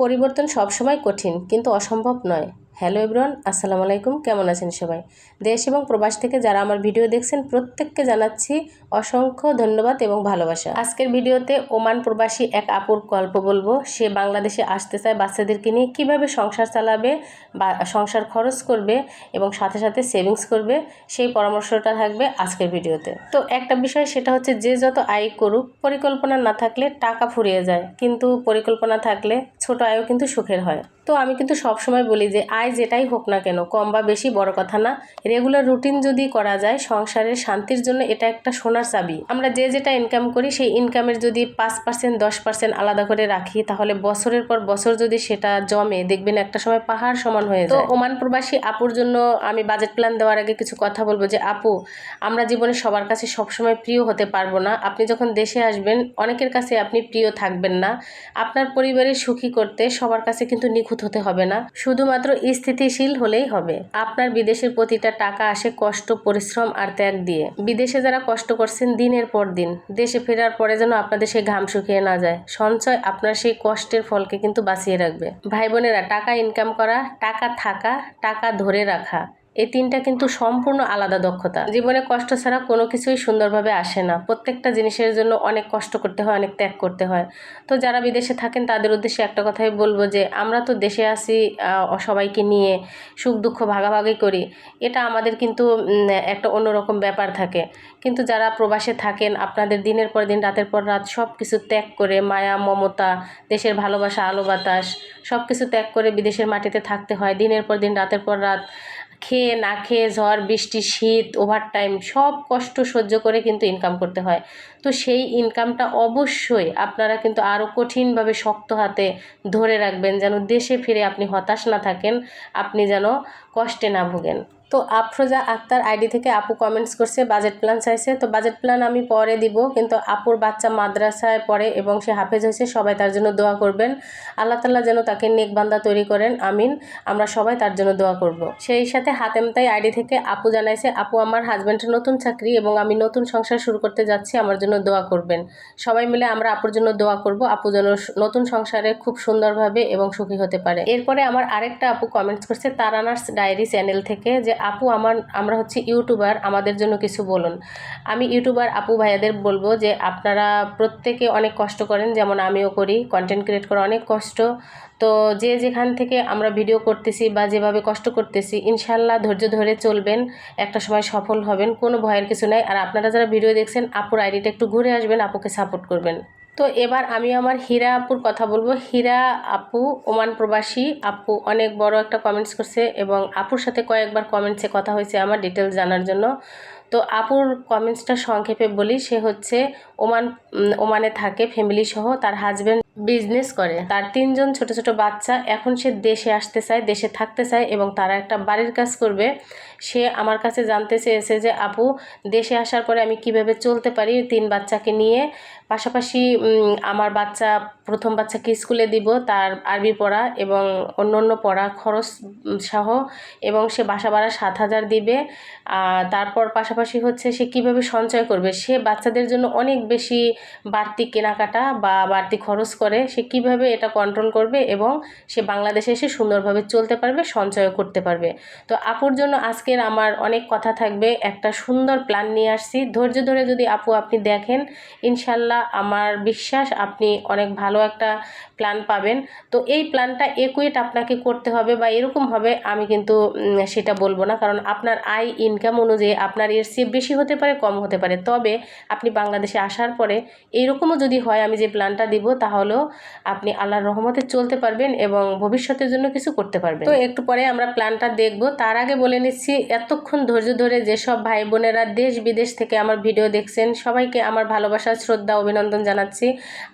পরিবর্তন সবসময় কঠিন কিন্তু অসম্ভব নয়। হ্যালো এভরিওয়ান, আসসালামু আলাইকুম। কেমন আছেন সবাই? দেশ এবং প্রবাস থেকে যারা আমার ভিডিও দেখছেন, প্রত্যেককে জানাচ্ছি অসংখ্য ধন্যবাদ এবং ভালোবাসা। আজকের ভিডিওতে ওমান প্রবাসী এক আপুর গল্প বলব। সে বাংলাদেশে আসতে চায় বাচ্চাদেরকে নিয়ে, কীভাবে সংসার চালাবে বা সংসার খরচ করবে এবং সাথে সাথে সেভিংস করবে, সেই পরামর্শটা থাকবে আজকের ভিডিওতে। তো একটা বিষয়, সেটা হচ্ছে যে যত আয় করুক, পরিকল্পনা না থাকলে টাকা ফুরিয়ে যায়। কিন্তু পরিকল্পনা থাকলে ছোট আয়ও কিন্তু সুখের হয়। তো আমি কিন্তু সবসময় বলি যে আয় যেটাই হোক না কেন কম বা বেশি বড় কথা না। রেগুলার রুটিন যদি করা যায় সংসারের শান্তির জন্য এটা একটা সোনার চাবি। আমরা যে যেটা ইনকাম করি সেই ইনকামের যদি পাঁচ পার্সেন্ট দশ পার্সেন্ট আলাদা করে রাখি তাহলে বছরের পর বছর যদি সেটা জমে দেখবেন একটা সময় পাহাড় সমান হয়ে যায়। তো ওমান প্রবাসী আপুর জন্য আমি বাজেট প্ল্যান দেওয়ার আগে কিছু কথা বলব যে আপু আমরা জীবনে সবার কাছে সবসময় প্রিয় হতে পারব না। আপনি যখন দেশে আসবেন অনেকের কাছে আপনি প্রিয় থাকবেন না। আপনার পরিবারের সুখী করতে সবার কাছে কিন্তু নিখুঁত হতে হবে না। শুধুমাত্র স্থিতিশীল হলেই হবে। আপনার বিদেশের প্রতিটা টাকা আসে কষ্ট, পরিশ্রম আর ত্যাগ দিয়ে। বিদেশে যারা কষ্ট করছেন দিনের পর দিন, দেশে ফেরার পরে যেন আপনাদের সেই ঘাম শুকিয়ে না যায়। সঞ্চয় আপনার সেই কষ্টের ফলকে কিন্তু বাঁচিয়ে রাখবে। ভাই বোনেরা, টাকা ইনকাম করা, টাকা থাকা, টাকা ধরে রাখা এই তিনটা কিন্তু সম্পূর্ণ আলাদা দক্ষতা। জীবনে কষ্ট ছাড়া কোনো কিছুই সুন্দরভাবে আসে না। প্রত্যেকটা জিনিসের জন্য অনেক কষ্ট করতে হয়, অনেক ত্যাগ করতে হয়। তো যারা বিদেশে থাকেন, তাদের উদ্দেশ্যে একটা কথাই বলব যে, আমরা তো দেশে আসি সবাইকে নিয়ে সুখ দুঃখ ভাগাভাগি করি, এটা আমাদের কিন্তু একটা অন্যরকম ব্যাপার থাকে। কিন্তু যারা প্রবাসে থাকেন, আপনাদের দিনের পর দিন, রাতের পর রাত সব কিছু ত্যাগ করে, মায়া, মমতা, দেশের ভালোবাসা, আলো বাতাস সব কিছু ত্যাগ করে বিদেশের মাটিতে থাকতে হয়। দিনের পর দিন, রাতের পর রাত খেয়ে না খেয়ে ঝড়, বৃষ্টি, শীত ওভারটাইম সব কষ্ট সহ্য করে কিন্তু ইনকাম করতে হয়। তো সেই ইনকামটা অবশ্যই আপনারা কিন্তু আরও কঠিনভাবে শক্ত হাতে ধরে রাখবেন যেন দেশে ফিরে আপনি হতাশ না থাকেন, আপনি যেন কষ্টে না ভোগেন। তো আফরোজা আক্তার আইডি থেকে আপু কমেন্টস করছে বাজেট প্ল্যান চাইছে। তো বাজেট প্ল্যান আমি পরে দিব, কিন্তু আপুর বাচ্চা মাদ্রাসায় পড়ে এবং সে হাফেজ হয়েছে, সবাই তার জন্য দোয়া করবেন। আল্লাহ তাল্লাহ যেন তাকে নেকবান্দা তৈরি করেন, আমিন। আমরা সবাই তার জন্য দোয়া করব। সেই সাথে হাতেমতাই আইডি থেকে আপু জানাইছে, আপু, আমার হাজব্যান্ডের নতুন চাকরি এবং আমি নতুন সংসার শুরু করতে যাচ্ছি, আমার জন্য দোয়া করবেন। সবাই মিলে আমরা আপুর জন্য দোয়া করব, আপু যেন নতুন সংসারে খুব সুন্দরভাবে এবং সুখী হতে পারে। এরপরে আমার আরেকটা আপু কমেন্টস করছে তারানার্স ডায়েরি চ্যানেল থেকে যে আপু আমার, আমরা হচ্ছে ইউটিউবার, আমাদের জন্য কিছু বলুন। আমি ইউটিউবার আপু ভাইয়াদের বলব যে আপনারা প্রত্যেকে অনেক কষ্ট করেন, যেমন আমিও করি কন্টেন্ট ক্রিয়েট করা অনেক কষ্ট। তো যে যেখান থেকে আমরা ভিডিও করতেছি বা যেভাবে কষ্ট করতেছি, ইনশাল্লাহ ধৈর্য ধরে চলবেন, একটা সময় সফল হবেন, কোনো ভয়ের কিছু নাই। আর আপনারা যারা ভিডিও দেখছেন, আপুর আইডিটা একটু ঘুরে আসবেন, আপুকে সাপোর্ট করবেন। তো এবার আমি আমার হীরা আপুর কথা বলব। হীরা আপু, ওমান প্রবাসী আপু অনেক বড় একটা কমেন্টস করছে এবং আপুর সাথে কয়েকবার কমেন্টসে কথা হয়েছে আমার ডিটেলস জানার জন্য। তো আপুর কমেন্টসটা সংক্ষেপে বলি, সে হচ্ছে ওমান ওমানে থাকে ফ্যামিলি সহ, তার হাজবেন্ড বিজনেস করে। তার তিনজন ছোট ছোট বাচ্চা, এখন সে দেশে আসতে চায়, দেশে থাকতে চায় এবং তারা একটা বাড়ির কাজ করবে। সে আমার কাছে জানতে চেয়েছে যে, আপু, দেশে আসার পরে আমি কীভাবে চলতে পারি তিন বাচ্চাকে নিয়ে? পাশাপাশি আমার বাচ্চা, প্রথম বাচ্চাকে স্কুলে দিব, তার আরবি পড়া এবং অন্য অন্য পড়া খরচ সহ এবং সে বাসা ভাড়া সাত হাজার দিবে। তারপর পাশাপাশি হচ্ছে সে কীভাবে সঞ্চয় করবে? সে বাচ্চাদের জন্য অনেক বেশি বাড়তি কেনাকাটা বা বাড়তি খরচ করে সে কীভাবে এটা কন্ট্রোল করবে এবং সে বাংলাদেশে এসে সুন্দরভাবে চলতে পারবে সঞ্চয় করতে পারবে। তো আপুর জন্য আজকের আমার অনেক কথা থাকবে, একটা সুন্দর প্ল্যান নিয়ে আসছি। ধৈর্য ধরে যদি আপু আপনি দেখেন, ইনশাল্লাহ আমার বিশ্বাস আপনি অনেক ভালো একটা প্ল্যান পাবেন। তো এই প্ল্যানটা একুয়েট আপনাকে করতে হবে বা এরকম হবে, আমি কিন্তু সেটা বলব না। কারণ আপনার আয় ইনকাম অনুযায়ী আপনার এর চেয়ে বেশি হতে পারে, কম হতে পারে। তবে আপনি বাংলাদেশে আসার পরে এইরকমও যদি হয়, আমি যে প্ল্যানটা দিব তাহলেও আপনি আল্লাহর রহমতে চলতে পারবেন এবং ভবিষ্যতের জন্য কিছু করতে পারবেন। তো একটু পরে আমরা প্ল্যানটা দেখব। তার আগে বলে নিচ্ছি, এতক্ষণ ধৈর্য ধরে যেসব ভাই বোনেরা দেশ বিদেশ থেকে আমার ভিডিও দেখছেন, সবাইকে আমার ভালোবাসা শ্রদ্ধা, অভিনন্দন জানাচ্ছি।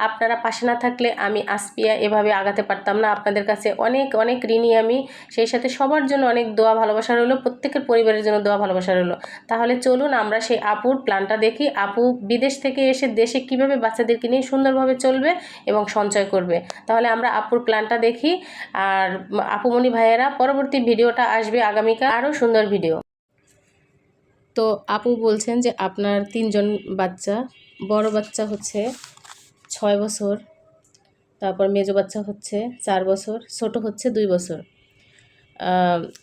আপনারা পাশে না থাকলে আমি আসপিয়া এভাবে আগাতে পারতাম না। আপনাদের কাছে অনেক অনেক ঋণী আমি। সেই সাথে সবার জন্য অনেক দোয়া ভালোবাসা রইল, প্রত্যেকের পরিবারের জন্য দোয়া ভালোবাসা রইল। তাহলে চলুন আমরা সেই আপুর প্ল্যানটা দেখি। আপু বিদেশ থেকে এসে দেশে কীভাবে বাচ্চাদেরকে নিয়ে সুন্দরভাবে চলবে এবং সঞ্চয় করবে। তাহলে আমরা আপুর প্ল্যানটা দেখি আর আপুমণি ভাইয়েরা পরবর্তী ভিডিওটা আসবে আগামীকাল আরও সুন্দর ভিডিও তো আপু বলছেন যে আপনার তিনজন বাচ্চা, বড় বাচ্চা হচ্ছে ছয় বছর, তারপর মেজো বাচ্চা হচ্ছে চার বছর, ছোট হচ্ছে দুই বছর।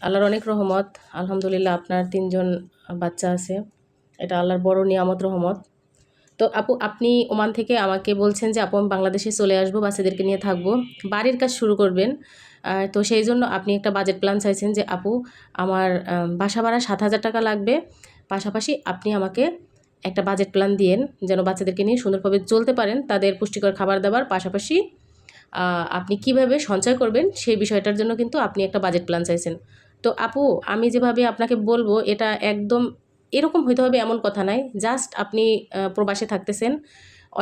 আল্লাহর অনেক রহমত, আলহামদুলিল্লাহ আপনার তিনজন বাচ্চা আছে। এটা আল্লাহর বড় নিয়ামত, রহমত। তো আপু, আপনি ওমান থেকে আমাকে বলছেন যে, আপু, আমি বাংলাদেশে চলে আসব, বাচ্চাদেরকে নিয়ে থাকব। বাড়ির কাজ শুরু করবেন। তো সেই জন্য আপনি একটা বাজেট প্ল্যান চাইছেন যে, আপু, আমার বাসা ভাড়া সাত হাজার টাকা লাগবে। পাশাপাশি আপনি আমাকে একটা বাজেট প্ল্যান দিয়েন, যেন বাচ্চাদেরকে নিয়ে সুন্দরভাবে চলতে পারেন, তাদের পুষ্টিকর খাবার দাবার। পাশাপাশি আপনি কীভাবে সঞ্চয় করবেন, সেই বিষয়টার জন্য কিন্তু আপনি একটা বাজেট প্ল্যান চাইছেন। তো আপু, আমি যেভাবে আপনাকে বলব, এটা একদম এরকম হইতে হবে এমন কথা নাই। জাস্ট আপনি প্রবাসে থাকতেছেন,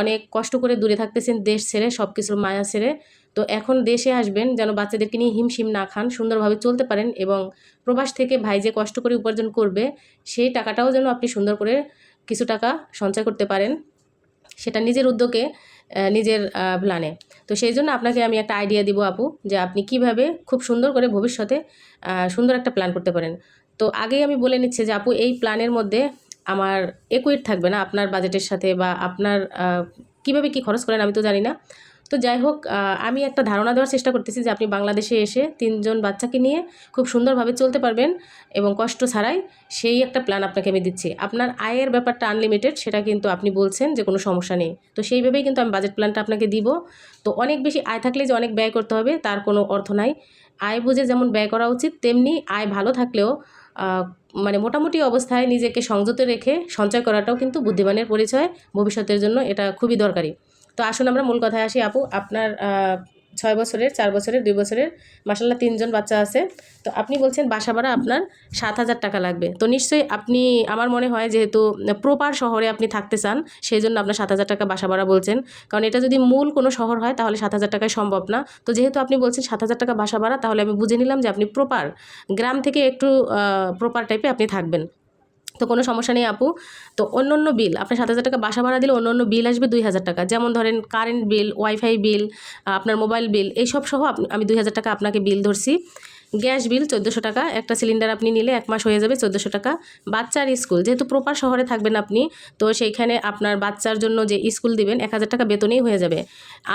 অনেক কষ্ট করে দূরে থাকতেছেন, দেশ ছেড়ে সব কিছুর মায়া ছেড়ে। তো এখন দেশে আসবেন, যেন বাচ্চাদেরকে নিয়ে হিমশিম না খান, সুন্দরভাবে চলতে পারেন এবং প্রবাস থেকে ভাই যে কষ্ট করে উপার্জন করবে, সেই টাকাটাও যেন আপনি সুন্দর করে কিছু টাকা সঞ্চয় করতে পারেন। সেটা নিজের উদ্যোগে নিজের প্ল্যানে তো সেই জন্য আপনাকে আমি একটা আইডিয়া দিব আপু, যে আপনি কীভাবে খুব সুন্দর করে ভবিষ্যতে সুন্দর একটা প্ল্যান করতে পারেন। তো আগেই আমি বলে নিচ্ছি যে আপু, এই প্ল্যানের মধ্যে আমার একুইট থাকবে না আপনার বাজেটের সাথে বা আপনার কীভাবে কি খরচ করেন আমি তো জানি না। তো যাই হোক আমি একটা ধারণা দেওয়ার চেষ্টা করতেছি যে আপনি বাংলাদেশে এসে তিনজন বাচ্চাকে নিয়ে খুব সুন্দরভাবে চলতে পারবেন এবং কষ্ট ছাড়াই সেই একটা প্ল্যান আপনাকে আমি দিচ্ছি। আপনার আয়ের ব্যাপারটা আনলিমিটেড সেটা কিন্তু আপনি বলছেন যে কোনো সমস্যা নেই। তো সেইভাবেই কিন্তু আমি বাজেট প্ল্যানটা আপনাকে দিব। তো অনেক বেশি আয় থাকলে যে অনেক ব্যয় করতে হবে, তার কোনো অর্থ নাই। আয় বুঝে যেমন ব্যয় করা উচিত, তেমনি আয় ভালো থাকলেও মানে মোটামুটি অবস্থায় নিজেকে সংযত রেখে সঞ্চয় করাটাও কিন্তু বুদ্ধিমানের পরিচয় ভবিষ্যতের জন্য এটা খুবই দরকারি। তো আসুন আমরা মূল কথায় আসি। আপু, আপনার ছয় বছরের, চার বছরের, দুই বছরের মাসাল্লাহ তিনজন বাচ্চা আছে। তো আপনি বলছেন বাসা ভাড়া আপনার সাত হাজার টাকা লাগবে। তো নিশ্চয়ই আপনি, আমার মনে হয় যেহেতু প্রপার শহরে আপনি থাকতে চান সেই জন্য আপনার সাত হাজার টাকা বাসা ভাড়া বলছেন। কারণ এটা যদি মূল কোনো শহর হয়, তাহলে সাত হাজার টাকায় সম্ভব না। তো যেহেতু আপনি বলছেন সাত হাজার টাকা বাসা ভাড়া, তাহলে আমি বুঝে নিলাম যে আপনি প্রপার গ্রাম থেকে একটু প্রপার টাইপে আপনি থাকবেন। তো কোনো সমস্যা নেই আপু। তো অন্য অন্য বিল আপনি সাত হাজার টাকা বাসা ভাড়া দিলে অন্য অন্য বিল আসবে দুই হাজার টাকা। যেমন ধরেন কারেন্ট বিল ওয়াইফাই বিল আপনার মোবাইল বিল এইসব সহ আমি দুই হাজার টাকা আপনাকে বিল ধরছি। গ্যাস বিল চোদ্দোশো টাকা, একটা সিলিন্ডার আপনি নিলে এক মাস হয়ে যাবে চোদ্দোশো টাকা। বাচ্চার স্কুল, যেহেতু প্রপার শহরে থাকবেন আপনি, তো সেইখানে আপনার বাচ্চার জন্য যে স্কুল দিবেন, এক হাজার টাকা বেতনেই হয়ে যাবে।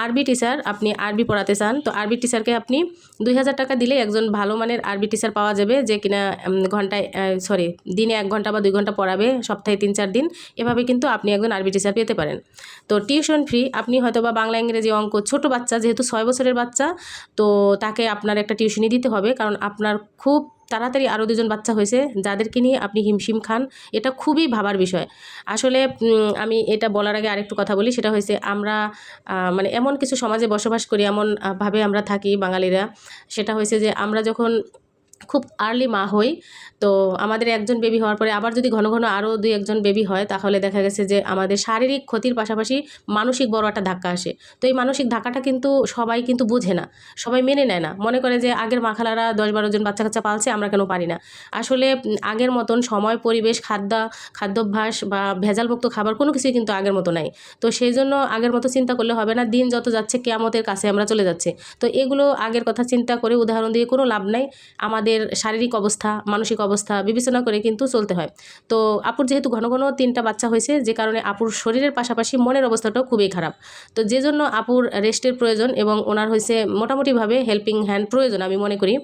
আরবি টিচার আপনি আরবি পড়াতে চান, তো আরবি টিচারকে আপনি দুই হাজার টাকা দিলে একজন ভালো মানের আরবি টিচার পাওয়া যাবে, যে কিনা ঘন্টায় সরি দিনে এক ঘণ্টা বা দুই ঘণ্টা পড়াবে, সপ্তাহে তিন চার দিন। এভাবে কিন্তু আপনি একজন আরবি টিচার পেতে পারেন। তো টিউশন ফ্রি আপনি হয়তো বা বাংলা ইংরেজি অঙ্ক, ছোট বাচ্চা, যেহেতু ছয় বছরের বাচ্চা, তো তাকে আপনার একটা টিউশনি দিতে হবে, কারণ আপনার খুব তাড়াতাড়ি আরও দুজন বাচ্চা হয়েছে, যাদেরকে নিয়ে আপনি হিমশিম খান, এটা খুবই ভাবার বিষয়। আসলে আমি এটা বলার আগে আরেকটু কথা বলি, সেটা হয়েছে আমরা মানে এমন কিছু সমাজে বসবাস করি এমনভাবে আমরা থাকি বাঙালিরা। সেটা হয়েছে যে আমরা যখন খুব আর্লি মা হই। তো আমাদের একজন বেবি হওয়ার পরে আবার যদি ঘন ঘন আরও দুই একজন বেবি হয়, তাহলে দেখা গেছে যে আমাদের শারীরিক ক্ষতির পাশাপাশি মানসিক বড় একটা ধাক্কা আসে। তো এই মানসিক ধাক্কাটা কিন্তু সবাই কিন্তু বুঝে না, সবাই মেনে নেয় না। মনে করে যে আগের মাখালারা দশ বারো জন বাচ্চা কাচ্চা পালছে, আমরা কেন পারি না? আসলে আগের মতন সময়, পরিবেশ, খাদ্য, খাদ্যাভ্যাস বা ভেজালমুক্ত খাবার কোনো কিছুই কিন্তু আগের মতো নাই। তো সেই জন্য আগের মতো চিন্তা করলে হবে না, দিন যত যাচ্ছে কেয়ামতের কাছে আমরা চলে যাচ্ছে। তো এগুলো আগের কথা চিন্তা করে উদাহরণ দিয়ে কোনো লাভ নাই। আমাদের শারীরিক অবস্থা, মানসিক অবস্থা বিবেচনা করে কিন্তু চলতে হয়। তো আপুর যেহেতু ঘন ঘন তিনটা বাচ্চা হয়েছে, যে কারণে আপুর শরীরের পাশাপাশি মনের অবস্থাটাও খুবই খারাপ। তো যে জন্য আপুর রেস্টের প্রয়োজন এবং ওনার হয়েছে মোটামুটিভাবে হেল্পিং হ্যান্ড প্রয়োজন আমি মনে করি।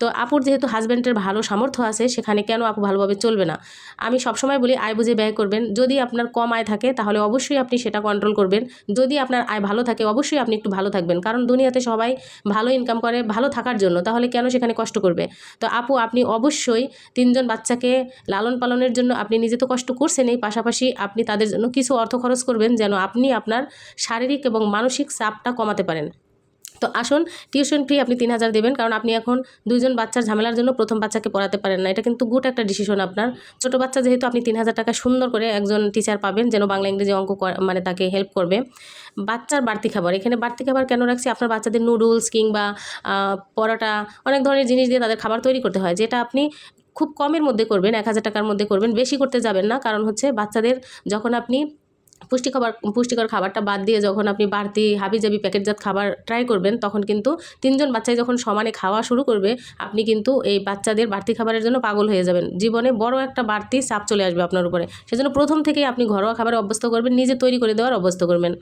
তো আপুর যেহেতু হাজব্যান্ডের ভালো সামর্থ্য আছে, সেখানে কেন আপু ভালোভাবে চলবে না? আমি সবসময় বলি, আয় বুঝে ব্যয় করবেন। যদি আপনার কম আয় থাকে, তাহলে অবশ্যই আপনি সেটা কন্ট্রোল করবেন। যদি আপনার আয় ভালো থাকে, অবশ্যই আপনি একটু ভালো থাকবেন। কারণ দুনিয়াতে সবাই ভালো ইনকাম করে ভালো থাকার জন্য, তাহলে কেন সেখানে কষ্ট করবে? তো আপু, আপনি অবশ্যই তিনজন বাচ্চাকে লালন পালনের জন্য আপনি নিজে তো কষ্ট করছেন এই পাশাপাশি আপনি তাদের জন্য কিছু অর্থ খরচ করবেন, যেন আপনি আপনার শারীরিক এবং মানসিক চাপটা কমাতে পারেন। তো আসুন টিউশন ফি আপনি তিন হাজার দেবেন, কারণ আপনি এখন দুইজন বাচ্চার ঝামেলার জন্য প্রথম বাচ্চাকে পড়াতে পারেন না। এটা কিন্তু গুড একটা ডিসিশন আপনার। ছোটো বাচ্চা যেহেতু আপনি তিন হাজার টাকা সুন্দর করে একজন টিচার পাবেন, যেন বাংলা ইংরেজি অঙ্ক মানে তাকে হেল্প করবে। বাচ্চার বাড়তি খাবার, এখানে বাড়তি খাবার কেন রাখছি? আপনার বাচ্চাদের নুডলস কিংবা পরোটা, অনেক ধরনের জিনিস দিয়ে তাদের খাবার তৈরি করতে হয়, যেটা আপনি খুব কমের মধ্যে করবেন, এক হাজার টাকার মধ্যে করবেন। বেশি করতে যাবেন না, কারণ হচ্ছে বাচ্চাদের যখন আপনি পুষ্টি খাবার পুষ্টিকর খাবারটা বাদ দিয়ে যখন আপনি বাড়তি হাবিজাবি প্যাকেটজাত খাবার ট্রাই করবেন, তখন কিন্তু তিনজন বাচ্চাই যখন সমানে খাওয়া শুরু করবে, আপনি কিন্তু এই বাচ্চাদের বাড়তি খাবারের জন্য পাগল হয়ে যাবেন। জীবনে বড় একটা বাড়তি চাপ চলে আসবে আপনার উপরে। সেজন্য প্রথম থেকেই আপনি ঘরোয়া খাবারে অভ্যস্ত করবেন, নিজে তৈরি করে দেওয়ার অভ্যস্ত করবেন।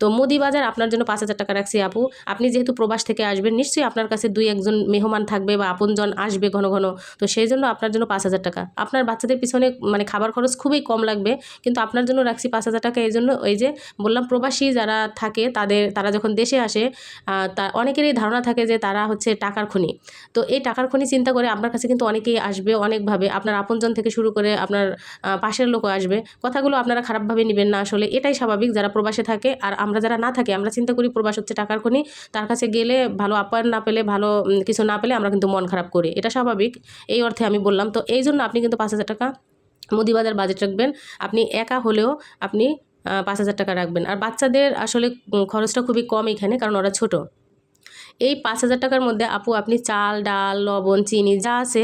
তো মুদি বাজার আপনার জন্য পাঁচ হাজার টাকা রাখছি আপু। আপনি যেহেতু প্রবাস থেকে আসবেন, নিশ্চয়ই আপনার কাছে দুই একজন মেহমান থাকবে বা আপনজন আসবে ঘন ঘন। তো সেই জন্য আপনার জন্য পাঁচ হাজার টাকা। আপনার বাচ্চাদের পিছনে মানে খাবার খরচ খুবই কম লাগবে, কিন্তু আপনার জন্য রাখছি পাঁচ হাজার টাকা এই জন্য ওই যে বললাম প্রবাসী যারা থাকে তাদের, তারা যখন দেশে আসে তা অনেকেরই ধারণা থাকে যে তারা হচ্ছে টাকার খনি। তো এই টাকার খনি চিন্তা করে আপনার কাছে কিন্তু অনেকেই আসবে অনেকভাবে। আপনার আপনজন থেকে শুরু করে আপনার পাশের লোকও আসবে। কথাগুলো আপনারা খারাপভাবে নেবেন না। আসলে এটাই স্বাভাবিক যারা প্রবাসে থাকে আর আমরা যারা না থাকি, আমরা চিন্তা করি প্রবাস হচ্ছে টাকার খনি। তার কাছে গেলে ভালো আপ্যায়ন না পেলে, ভালো কিছু না পেলে আমরা কিন্তু মন খারাপ করি। এটা স্বাভাবিক। এই অর্থে আমি বললাম। তো এই জন্য আপনি কিন্তু পাঁচ হাজার টাকা মুদিবাজার বাজেট রাখবেন। আপনি একা হলেও আপনি পাঁচ হাজার টাকা রাখবেন। আর বাচ্চাদের আসলে খরচটা খুবই কম এখানে কারণ ওরা ছোট। এই পাঁচ হাজার টাকার মধ্যে, আপু, আপনি চাল, ডাল, লবণ, চিনি, যা আছে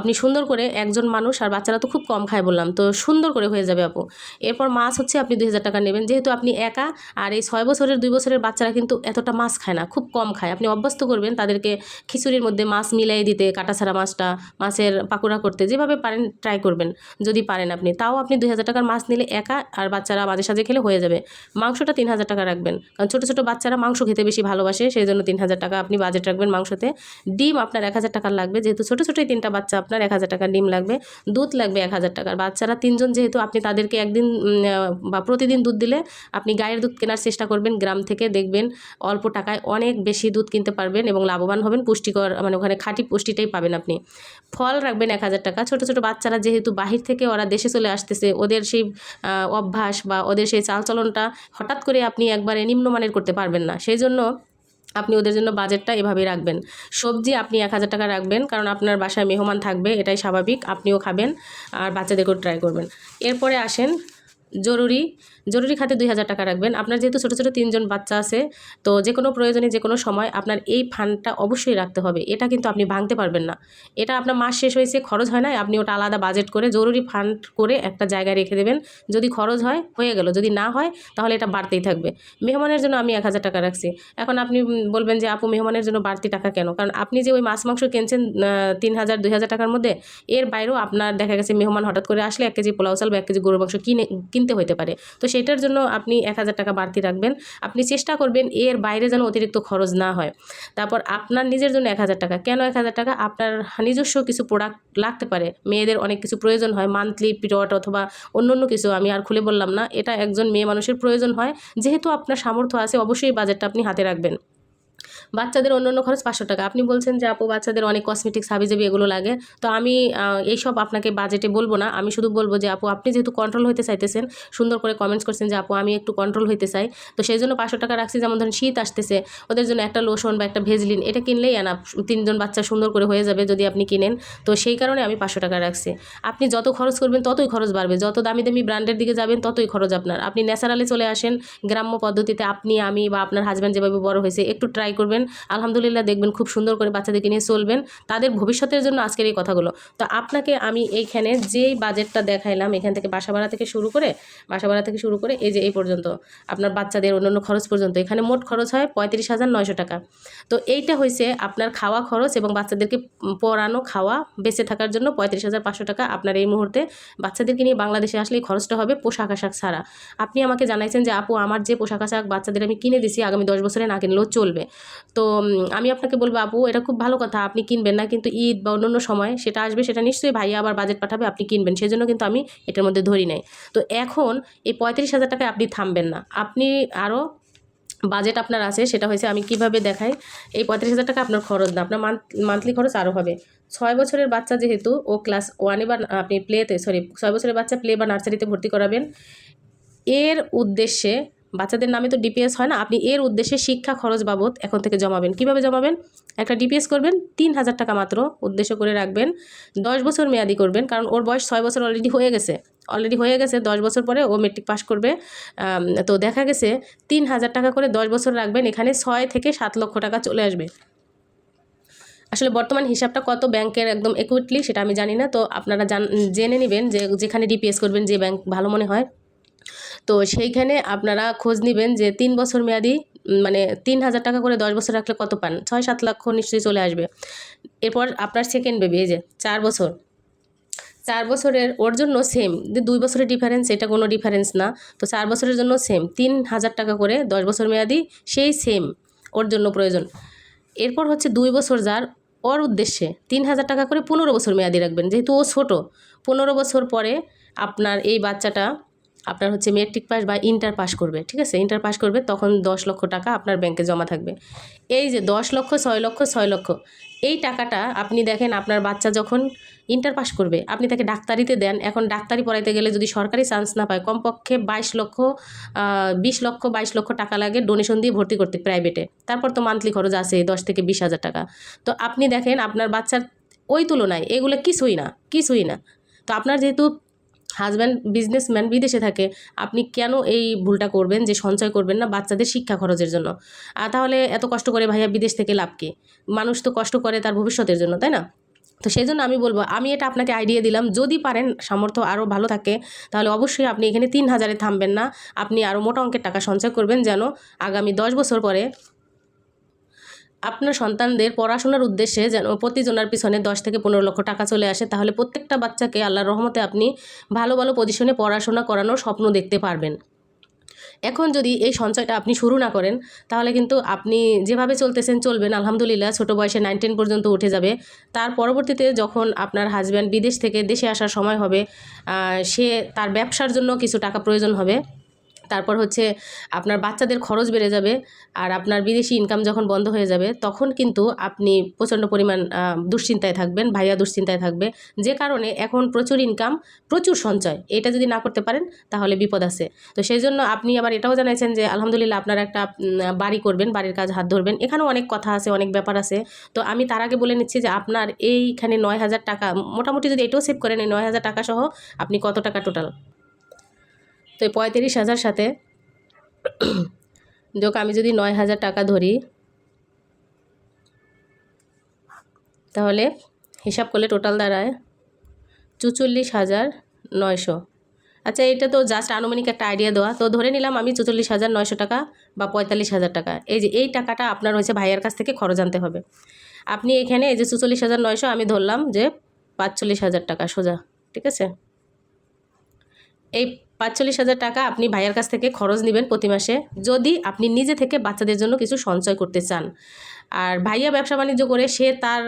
আপনি সুন্দর করে একজন মানুষ আর বাচ্চারা তো খুব কম খায় বললাম, তো সুন্দর করে হয়ে যাবে আপু। এরপর মাছ হচ্ছে আপনি দুই হাজার টাকা নেবেন, যেহেতু আপনি একা, আর এই ছয় বছরের, দুই বছরের বাচ্চারা কিন্তু এতটা মাছ খায় না, খুব কম খায়। আপনি অভ্যস্ত করবেন তাদেরকে খিচুড়ির মধ্যে মাছ মিলাই দিতে, কাটা ছাড়া মাছটা, মাছের পাকোড়া করতে, যেভাবে পারেন ট্রাই করবেন, যদি পারেন আপনি। তাও আপনি দুই হাজার টাকার মাছ নিলে একা আর বাচ্চারা মাঝে সাঝে খেলে হয়ে যাবে। মাংসটা তিন হাজার টাকা রাখবেন, কারণ ছোটো ছোটো বাচ্চারা মাংস খেতে বেশি ভালোবাসে, সেই জন্য তিন হাজার টাকা আপনি বাজেট রাখবেন মাংসতে। ডিম আপনার এক হাজার টাকার লাগবে, যেহেতু ছোটো ছোটোই তিনটা বাচ্চা, আপনার এক হাজার টাকার ডিম লাগবে, দুধ লাগবে এক হাজার টাকার। বাচ্চারা তিনজন যেহেতু আপনি তাদেরকে একদিন বা প্রতিদিন দুধ দিলে আপনি গায়ের দুধ কেনার চেষ্টা করবেন, গ্রাম থেকে দেখবেন অল্প টাকায় অনেক বেশি দুধ কিনতে পারবেন এবং লাভবান হবেন, পুষ্টিকর মানে ওখানে খাঁটি পুষ্টিটাই পাবেন আপনি। ফল রাখবেন এক হাজার টাকা। ছোটো ছোটো বাচ্চারা যেহেতু বাহির থেকে ওরা দেশে চলে আসতেছে, ওদের সেই অভ্যাস বা ওদের সেই চালচলনটা হঠাৎ করে আপনি একবারে নিম্নমানের করতে পারবেন না। সেই জন্য আপনি ওদের জন্য বাজেটটা এভাবেই রাখবেন। সবজি আপনি এক হাজার টাকা রাখবেন, কারণ আপনার বাসায় মেহমান থাকবে, এটাই স্বাভাবিক, আপনিও খাবেন আর বাচ্চাদেরকেও ট্রাই করবেন। এরপরে আসেন জরুরি জরুরি খাতে দুই হাজার টাকা রাখবেন। আপনার যেহেতু ছোটো ছোটো তিনজন বাচ্চা আছে, তো যে কোনো প্রয়োজনে, যে কোনো সময় আপনার এই ফান্ডটা অবশ্যই রাখতে হবে। এটা কিন্তু আপনি ভাঙতে পারবেন না। এটা আপনার মাস শেষ হয়েছে, খরচ হয় না, আপনি ওটা আলাদা বাজেট করে জরুরি ফান্ড করে একটা জায়গায় রেখে দেবেন। যদি খরচ হয়, হয়ে গেল। যদি না হয়, তাহলে এটা বাড়তেই থাকবে। মেহমানের জন্য আমি এক হাজার টাকা রাখছি। এখন আপনি বলবেন যে, আপু, মেহমানের জন্য বাড়তি টাকা কেন? কারণ আপনি যে ওই মাছ, মাংস কিনছেন তিন হাজার, দুই হাজার টাকার মধ্যে, এর বাইরেও আপনার দেখা গেছে মেহমান হঠাৎ করে আসলে এক কেজি পোলাও চাল বা এক কেজি গরুর মাংস কিনে, কিনতে হতে পারে। তো সেটার জন্য আপনি এক হাজার টাকা বাড়তি রাখবেন। আপনি চেষ্টা করবেন এর বাইরে যেন অতিরিক্ত খরচ না হয়। তারপর আপনার নিজের জন্য এক হাজার টাকা। কেন এক হাজার টাকা? আপনার নিজস্ব কিছু প্রোডাক্ট লাগতে পারে। মেয়েদের অনেক কিছু প্রয়োজন হয়। মান্থলি পিরিয়ড অথবা অন্য অন্য কিছু আমি আর খুলে বললাম না। এটা একজন মেয়ে মানুষের প্রয়োজন হয়। যেহেতু আপনার সামর্থ্য আছে, অবশ্যই বাজেটটা আপনি হাতে রাখবেন। বাচ্চাদের অন্য অন্য খরচ পাঁচশো টাকা। আপনি বলছেন যে, আপু, বাচ্চাদের অনেক কসমেটিক্স হাবিজাবি এগুলো লাগে। তো আমি এইসব আপনাকে বাজেটে বলব না। আমি শুধু বলব যে, আপু, আপনি যেহেতু কন্ট্রোল হতে চাইতেছেন, সুন্দর করে কমেন্টস করছেন যে, আপু, আমি একটু কন্ট্রোল হইতে চাই। তো সেই জন্য পাঁচশো টাকা রাখছি। যেমন ধরেন শীত আসতেছে, ওদের জন্য একটা লোশন বা একটা ভেজলিন এটা কিনলেই আনা তিনজন বাচ্চা সুন্দর করে হয়ে যাবে যদি আপনি কিনেন। তো সেই কারণে আমি পাঁচশো টাকা রাখছি। আপনি যত খরচ করবেন, ততই খরচ বাড়বে। যত দামি দামি ব্র্যান্ডের দিকে যাবেন, ততই খরচ আপনার। আপনি ন্যাচারালি চলে আসেন, গ্রাম্য পদ্ধতিতে আপনি, আমি বা আপনার হাজব্যান্ড যেভাবে বড় হয়েছে, একটু ট্রাই করবেন। আলহামদুলিল্লাহ দেখবেন খুব সুন্দর করে বাচ্চাদেরকে নিয়ে চলবেন। তাদের ভবিষ্যতের জন্য আজকের এই কথাগুলো। তো আপনাকে আমি এইখানে যেই বাজেটটা দেখাইলাম, এখান থেকে বাসা ভাড়া থেকে শুরু করে, বাসা ভাড়া থেকে শুরু করে এই যে এই পর্যন্ত, আপনার বাচ্চাদের অন্যান্য খরচ পর্যন্ত। এখানে মোট খরচ হয় পঁয়ত্রিশ হাজার নয়শো টাকা। তো এইটা হয়েছে আপনার খাওয়া খরচ এবং বাচ্চাদেরকে পড়ানো খাওয়া, বেঁচে থাকার জন্য পঁয়ত্রিশ হাজার পাঁচশো টাকা আপনার এই মুহূর্তে। বাচ্চাদেরকে নিয়ে বাংলাদেশে আসলে খরচটা হবে পোশাক আশাক ছাড়া। আপনি আমাকে জানাইছেন যে, আপু, আমার যে পোশাক আশাক বাচ্চাদের আমি কিনে দিছি, আগামী দশ বছরে না কিনলেও চলবে। তো আমি আপনাকে বলব, আপু, এটা খুব ভালো কথা, আপনি কিনবেন না, কিন্তু ঈদ বা অন্য সময় সেটা আসবে, সেটা নিশ্চয়ই ভাইয়া আবার বাজেট পাঠাবে, আপনি কিনবেন, সেজন্য কিন্তু আমি এটার মধ্যে ধরি নাই। তো এখন এই পঁয়ত্রিশ হাজার টাকায় আপনি থামবেন না, আপনি আরও বাজেট আপনার আছে, সেটা হয়েছে আমি কীভাবে দেখাই, এই পঁয়ত্রিশ হাজার টাকা আপনার খরচ না, আপনার মান্থলি খরচ আরও হবে। ছয় বছরের বাচ্চা যেহেতু, ও ক্লাস ওয়ানে বা, আপনি প্লেতে সরি ছয় বছরের বাচ্চা প্লে বা নার্সারিতে ভর্তি করাবেন, এর উদ্দেশ্যে বাচ্চাদের নামে তো ডিপিএস হয় না। আপনি এর উদ্দেশ্যে শিক্ষা খরচ বাবদ এখন থেকে জমাবেন। কীভাবে জমাবেন? একটা ডিপিএস করবেন, তিন হাজার টাকা মাত্র উদ্দেশ্য করে রাখবেন। দশ বছর মেয়াদি করবেন, কারণ ওর বয়স ছয় বছর অলরেডি হয়ে গেছে। অলরেডি হয়ে গেছে, দশ বছর পরে ও মেট্রিক পাস করবে। তো দেখা গেছে তিন হাজার টাকা করে দশ বছর রাখবেন, এখানে ছয় থেকে সাত লক্ষ টাকা চলে আসবে। আসলে বর্তমান হিসাবটা কত ব্যাংকের একদম একুইটলি সেটা আমি জানি না। তো আপনারা জান, জেনে নেবেন যে যেখানে ডিপিএস করবেন, যে ব্যাংক ভালো মনে হয়। তো সেইখানে আপনারা খোঁজ নেবেন যে তিন বছর মেয়াদি মানে তিন হাজার টাকা করে দশ বছর রাখলে কত পান? ছয় সাত লক্ষ নিশ্চয়ই চলে আসবে। এরপর আপনার সেকেন্ড বেবি এই যে চার বছর। চার বছরের ওর জন্য সেম দুই বছরের ডিফারেন্স এটা কোনো ডিফারেন্স না। তো চার বছরের জন্য সেম তিন হাজার টাকা করে দশ বছর মেয়াদি, সেই সেম ওর জন্য প্রয়োজন। এরপর হচ্ছে দুই বছর যার ওর উদ্দেশ্যে তিন হাজার টাকা করে পনেরো বছর মেয়াদি রাখবেন। যেহেতু ও ছোটো, পনেরো বছর পরে আপনার এই বাচ্চাটা আপনার হচ্ছে মেট্রিক পাস বা ইন্টার পাস করবে, ঠিক আছে? ইন্টার পাস করবে, তখন দশ লক্ষ টাকা আপনার ব্যাংকে জমা থাকবে। এই যে দশ লক্ষ, ছয় লক্ষ ছয় লক্ষ, এই টাকাটা আপনি দেখেন আপনার বাচ্চা যখন ইন্টার পাস করবে, আপনি তাকে ডাক্তারিতে দেন, এখন ডাক্তারি পড়াইতে গেলে যদি সরকারি চান্স না পায়, কমপক্ষে বাইশ লক্ষ বিশ লক্ষ, বাইশ লক্ষ টাকা লাগে ডোনেশন দিয়ে ভর্তি করতে প্রাইভেটে তারপর তো মান্থলি খরচ আছে দশ থেকে বিশ হাজার টাকা। তো আপনি দেখেন আপনার বাচ্চার ওই তুলনায় এগুলো কিছুই না কিছুই না। তো আপনার যেহেতু হাজব্যান্ড বিজনেসম্যান, বিদেশে থাকে, আপনি কেন এই ভুলটা করবেন যে সঞ্চয় করবেন না বাচ্চাদের শিক্ষা খরচের জন্য? আর তাহলে এত কষ্ট করে ভাইয়া বিদেশ থেকে লাভ কি? মানুষ তো কষ্ট করে তার ভবিষ্যতের জন্য, তাই না? তো সেই জন্য আমি বলব, আমি এটা আপনাকে আইডিয়া দিলাম, যদি পারেন সামর্থ্য আরও ভালো থাকে, তাহলে অবশ্যই আপনি এখানে তিন হাজারে থামবেন না, আপনি আরও মোটা অঙ্কের টাকা সঞ্চয় করবেন যেন আগামী দশ বছর পরে আপনার সন্তানদের পড়াশোনার উদ্দেশ্যে যেন প্রতিজনার পিছনে দশ থেকে পনেরো লক্ষ টাকা চলে আসে, তাহলে প্রত্যেকটা বাচ্চাকে আল্লাহর রহমতে আপনি ভালো ভালো পজিশনে পড়াশোনা করানোর স্বপ্ন দেখতে পারবেন। এখন যদি এই সঞ্চয়টা আপনি শুরু না করেন, তাহলে কিন্তু আপনি যেভাবে চলতেছেন চলবেন, আলহামদুলিল্লাহ ছোটো বয়সে নাইন টেন পর্যন্ত উঠে যাবে। তার পরবর্তীতে যখন আপনার হাজব্যান্ড বিদেশ থেকে দেশে আসার সময় হবে সে তার ব্যবসার জন্য কিছু টাকা প্রয়োজন হবে। তারপর হচ্ছে আপনার বাচ্চাদের খরচ বেড়ে যাবে আর আপনার বিদেশি ইনকাম যখন বন্ধ হয়ে যাবে, তখন কিন্তু আপনি প্রচণ্ড পরিমাণ দুশ্চিন্তায় থাকবেন, ভাইয়া দুশ্চিন্তায় থাকবে। যে কারণে এখন প্রচুর ইনকাম প্রচুর সঞ্চয়, এটা যদি না করতে পারেন, তাহলে বিপদ আছে। তো সেই জন্য আপনি আবার এটাও জানাইছেন যে, আলহামদুলিল্লাহ আপনারা একটা বাড়ি করবেন, বাড়ির কাজ হাত ধরবেন, এখানেও অনেক কথা আছে, অনেক ব্যাপার আছে। তো আমি তার আগে বলে নিচ্ছি যে, আপনার এইখানে নয় হাজার টাকা, মোটামুটি যদি এটাও সেভ করেন, এই নয় হাজার টাকা সহ আপনি কত টাকা টোটাল তো এই পঁয়ত্রিশ হাজার সাথে যোগ আমি যদি নয় হাজার টাকা ধরি, তাহলে হিসাব করলে টোটাল দাঁড়ায় চুচল্লিশ হাজার নয়শো। আচ্ছা এটা তো জাস্ট আনুমানিক একটা আইডিয়া দেওয়া। তো ধরে নিলাম আমি চুচল্লিশ হাজার নয়শো টাকা বা পঁয়তাল্লিশ হাজার টাকা। এই যে এই টাকাটা আপনার হয়েছে ভাইয়ার কাছ থেকে খরচ আনতে হবে। আপনি এখানে এই যে চুচল্লিশ হাজার নয়শো আমি ধরলাম যে পাঁচচল্লিশ হাজার টাকা সোজা, ঠিক আছে? এই পাঁচচল্লিশ হাজার টাকা আপনি ভাইয়ের কাছ থেকে খরচ নেবেন প্রতি মাসে, যদি আপনি নিজে থেকে বাচ্চাদের জন্য কিছু সঞ্চয় করতে চান। আর ভাইয়া ব্যবসা বাণিজ্য করে সে তার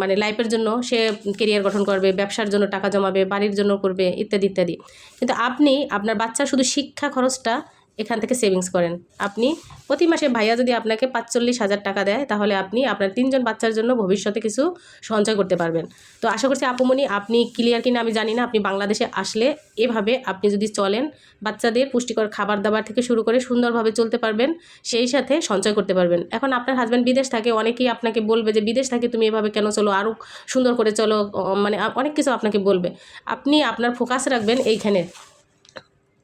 মানে লাইফের জন্য সে কেরিয়ার গঠন করবে, ব্যবসার জন্য টাকা জমাবে, বাড়ির জন্য করবে, ইত্যাদি ইত্যাদি। কিন্তু আপনি আপনার বাচ্চার শুধু শিক্ষা খরচটা এখান থেকে সেভিংস করেন। আপনি প্রতি মাসে ভাইয়া যদি আপনাকে পাঁচচল্লিশ হাজার টাকা দেয়, তাহলে আপনি আপনার তিনজন বাচ্চার জন্য ভবিষ্যতে কিছু সঞ্চয় করতে পারবেন। তো আশা করছি আপুমনি আপনি ক্লিয়ার কিনা আমি জানি না। আপনি বাংলাদেশে আসলে এভাবে আপনি যদি চলেন, বাচ্চাদের পুষ্টিকর খাবার দাবার থেকে শুরু করে সুন্দরভাবে চলতে পারবেন, সেই সাথে সঞ্চয় করতে পারবেন। এখন আপনার হাজব্যান্ড বিদেশ থাকে, অনেকেই আপনাকে বলবে যে, বিদেশ থাকে, তুমি এভাবে কেন চলো? আরও সুন্দর করে চলো। মানে অনেক কিছু আপনাকে বলবে। আপনি আপনার ফোকাস রাখবেন এইখানে।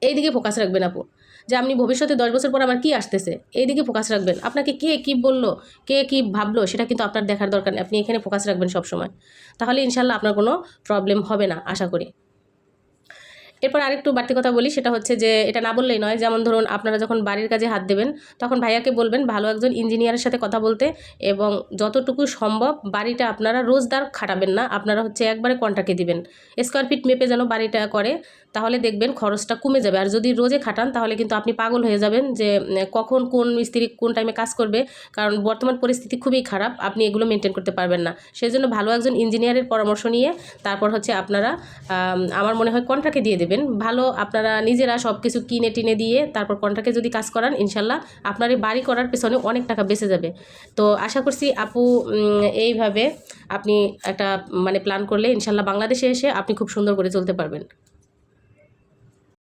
এইদিকে ফোকাস রাখবেন আপু। যে আপনি ভবিষ্যতে দশ বছর পর আমার কি আসতেছে? এইদিকে ফোকাস রাখবেন। আপনাকে কে কি বলল? কে কি ভাবলো? সেটা কিন্তু আপনার দেখার দরকার নেই। আপনি এখানে ফোকাস রাখবেন সবসময়। তাহলে ইনশাল্লাহ আপনার কোনো প্রবলেম হবে না, আশা করি। এরপর আরেকটু বাড়তি কথা বলি, সেটা হচ্ছে যে এটা না বললেই নয়, যেমন ধরুন আপনারা যখন বাড়ির কাজে হাত দেবেন, তখন ভাইয়াকে বলবেন ভালো একজন ইঞ্জিনিয়ারের সাথে কথা বলতে এবং যতটুকু সম্ভব বাড়িটা আপনারা রোজদার খাটাবেন না, আপনারা হচ্ছে একবারে কন্ট্রাক্টে দিবেন। স্কোয়ার ফিট মেপে যেন বাড়িটা করে, তাহলে দেখবেন খরচটা কমে যাবে। আর যদি রোজে খাটান, তাহলে কিন্তু আপনি পাগল হয়ে যাবেন যে কখন কোন মিস্ত্রি কোন টাইমে কাজ করবে, কারণ বর্তমান পরিস্থিতি খুবই খারাপ, আপনি এগুলো মেনটেন করতে পারবেন না। সেই জন্য ভালো একজন ইঞ্জিনিয়ারের পরামর্শ নিয়ে তারপর হচ্ছে আপনারা আমার মনে হয় কন্ট্রাক্টে দিয়ে দেবেন। ভালো আপনারা নিজেরা সব কিছু কিনে টিনে দিয়ে তারপর কন্ট্রাক্টে যদি কাজ করান, ইনশাল্লাহ আপনার এই বাড়ি করার পেছনে অনেক টাকা বেঁচে যাবে। তো আশা করছি আপু এইভাবে আপনি একটা মানে প্ল্যান করলে ইনশাল্লাহ বাংলাদেশে এসে আপনি খুব সুন্দর করে চলতে পারবেন।